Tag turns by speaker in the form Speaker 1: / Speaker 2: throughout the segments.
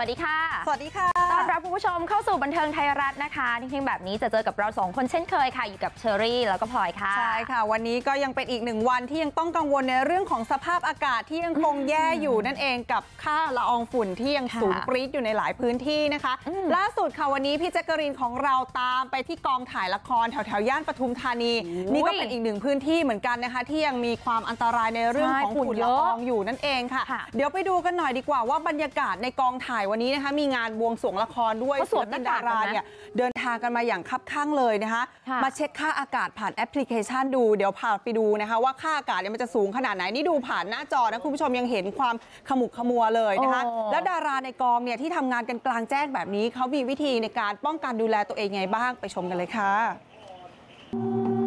Speaker 1: วัสดีค่ะ
Speaker 2: สวัสดีค่ะ
Speaker 1: ต้อนรับคุณผู้ชมเข้าสู่บันเทิงไทยรัฐนะคะทิ้งๆแบบนี้จะเจอกับเราสองคนเช่นเคยค่ะ อยู่กับเชอรี่แล้วก็พลอยค่ะ
Speaker 2: ใช่ค่ะ วันนี้ก็ยังเป็นอีกหนึ่งวันที่ยังต้องกังวลในเรื่องของสภาพอากาศที่ยังคงแย่อยู่นั่นเองกับค่าละอองฝุ่นที่ยังสูง
Speaker 1: ค่ะ
Speaker 2: ปรี๊ดอยู่ในหลายพื้นที่นะคะ
Speaker 1: อืม
Speaker 2: ล่าสุดค่ะวันนี้พี่แจ๊กกะรีนของเราตามไปที่กองถ่ายละครแถวแถวๆย่านปทุมธานี นี่ก็เป็นอีกหนึ่งพื้นที่เหมือนกันนะคะ ที่ยังมีความอันตรายในเรื่องของ
Speaker 1: ใช่ฝุ่น
Speaker 2: ฝุ่น
Speaker 1: เย
Speaker 2: ละ
Speaker 1: อะ
Speaker 2: อองอยู่นั่นเองค่ะ
Speaker 1: ค่ะ
Speaker 2: เดี๋ยวไปดูกันหน่อยดีกว่าว่าบรรยากาศในกองถ่ายวันนี้นะคะมีงานบวงสรวงละครด้วย
Speaker 1: เขาสวม
Speaker 2: ศิลปิน
Speaker 1: หน้า
Speaker 2: ดากา
Speaker 1: ก
Speaker 2: รา
Speaker 1: กันนะ
Speaker 2: เนี่ยเดินทางกันมาอย่างคับข้างเลยนะคะ
Speaker 1: ค่ะ
Speaker 2: มาเช็คค่าอากาศผ่านแอปพลิเคชันดูเดี๋ยวพาไปดูนะคะว่าค่าอากาศเนี่ยมันจะสูงขนาดไหนนี่ดูผ่านหน้าจอนะคุณผู้ชมยังเห็นความขมุกขมัวเลยนะคะ
Speaker 1: โอ้
Speaker 2: แล้วดาราในกองเนี่ยที่ทำงานกันกลางแจ้งแบบนี้เขามีวิธีในการป้องกันดูแลตัวเองไงบ้างไปชมกันเลยค่ะ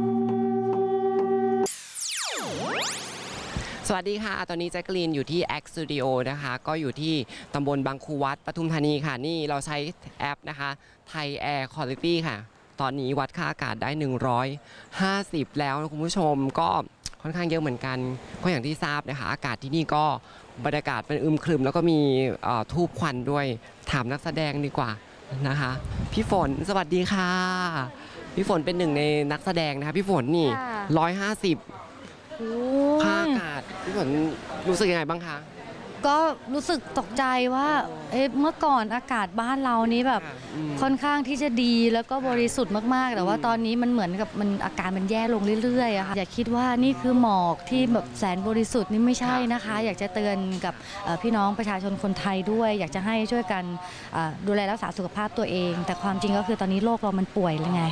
Speaker 3: สวัสดีค่ะ ตอนนี้แจ็คลีนอยู่ที่ X Studio นะคะ ก็อยู่ที่ตำบลบางคูวัดปทุมธานีค่ะ นี่เราใช้แอปนะคะไทย Air Quality ค่ะ ตอนนี้วัดค่าอากาศได้ 150 แล้วนะคุณผู้ชมก็ค่อนข้างเยอะเหมือนกันก็อย่างที่ทราบนะคะ อากาศที่นี่ก็บรรยากาศเป็นอึมครึม แล้วก็มีเอ่อทูบควันด้วยถามนักแสดงดีกว่านะคะ พี่ฝนสวัสดีค่ะ พี่ฝนเป็นหนึ่งในนักแสดงนะคะ พี่ฝนนี่
Speaker 1: ค่ะ
Speaker 3: 150ค่าอากาศ พี่ฝนรู้สึกยังไงบ้างคะ
Speaker 4: ก็รู้สึกตกใจว่าเอ๊ะเมื่อก่อนอากาศบ้านเรานี้แบบ
Speaker 3: อืม
Speaker 4: ค่อนข้างที่จะดีแล้วก็บริสุทธิ์มากๆ แต่ว่าตอนนี้มันเหมือนกับมันอาการมันแย่ลงเรื่อยๆอะค่ะอย่าคิดว่านี่คือหมอกที่แบบแสนบริสุทธิ์นี่ไม่ใช่นะคะ อยากจะเตือนกับเอ่อพี่น้องประชาชนคนไทยด้วย อยากจะให้ช่วยกันเอ่อดูแลรักษาสุขภาพตัวเอง แต่ความจริงก็คือตอนนี้โลกเรามันป่วยแล้วไง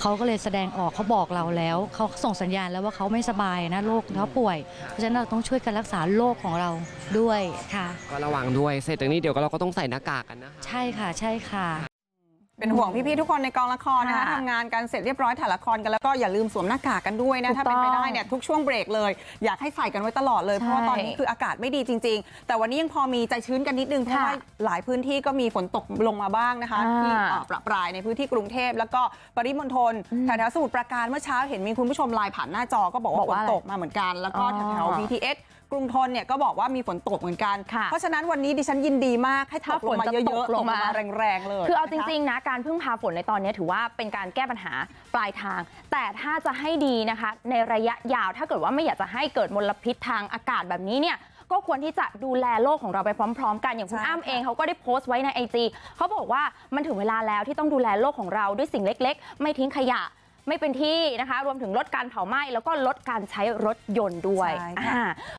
Speaker 4: เขาก็เลยแสดงออกเขาบอกเราแล้วเขาส่งสัญญาณแล้วว่าเขาไม่สบายนะโรคเขาป่วย เพราะฉะนั้นเราต้องช่วยกันรักษาโรคของเราด้วยค่ะ
Speaker 3: ก็ระวังด้วยเสร็จจากนี้เดี๋ยวเราก็ต้องใส่หน้ากากกันนะคะ
Speaker 4: ใช่ค่ะใช่ค่ะ
Speaker 2: เป็นห่วงพี่ๆทุกคนในกองละครนะคะ
Speaker 1: ค่ะ
Speaker 2: ทำงานกันเสร็จเรียบร้อยถ่ายละครกันแล้วก็อย่าลืมสวมหน้ากากกันด้วยนะ
Speaker 1: ถูก
Speaker 2: ถ้าเป็นไป
Speaker 1: ต้อง
Speaker 2: ได้เนี่ยทุกช่วงเบรกเลย อยากให้ใส่กันไว้ตลอดเลย
Speaker 1: ใช่
Speaker 2: เพราะว่าตอนนี้คืออากาศไม่ดีจริง ๆ แต่วันนี้ยังพอมีใจชื้นกันนิดนึง เพราะ
Speaker 1: ค่ะ
Speaker 2: ว่าหลายพื้นที่ก็มีฝนตกลงมาบ้างนะคะ
Speaker 1: อ่า
Speaker 2: ที่เอ่อประปรายในพื้นที่กรุงเทพแล้วก็ปริมณฑล
Speaker 1: อืม
Speaker 2: แถวๆสมุทรปราการเมื่อเช้าเห็นมีคุณผู้ชมไลน์ผ่านหน้าจอก็บอกว่า
Speaker 1: บอก
Speaker 2: ฝ
Speaker 1: ว่านอะไร
Speaker 2: ตกมาเหมือนกัน แล้วก็
Speaker 1: อ๋อ
Speaker 2: แถวๆ BTS กรุงทนเนี่ยก็บอกว่ามีฝนตกเหมือนกัน
Speaker 1: ค่ะ
Speaker 2: เพราะฉะนั้นวันนี้ดิฉันยินดีมากให้ต
Speaker 1: ถ้าก
Speaker 2: ลงมา
Speaker 1: ฝนจะ
Speaker 2: เยอะ
Speaker 1: ตก
Speaker 2: ๆ
Speaker 1: ล
Speaker 2: ต
Speaker 1: ง
Speaker 2: ก
Speaker 1: มา
Speaker 2: มาแรงๆเลย
Speaker 1: คือเอาจ
Speaker 2: นะะ
Speaker 1: ริงๆนะการพึ่งพาฝนในตอนนี้ถือว่าเป็นการแก้ปัญหาปลายทาง แต่ถ้าจะให้ดีนะคะ ในระยะยาวถ้าเกิดว่าไม่อยากจะให้เกิดมลพิษทางอากาศแบบนี้เนี่ยก็ควรที่จะดูแลโลกของเราไปพร้อม ๆ กันอย่างคุณ
Speaker 2: ใช่
Speaker 1: อ้ำเองเขาก็ได้โพสต์ไว้ในไอจีเขาบอกว่ามันถึงเวลาแล้วที่ต้องดูแลโลกของเราด้วยสิ่งเล็ก ๆ ไม่ทิ้งขยะไม่เป็นที่นะคะ รวมถึงลดการเผาไหม้แล้วก็ลดการใช้รถยนต์ด้วย
Speaker 2: ใช่ค่ะ
Speaker 1: อ่า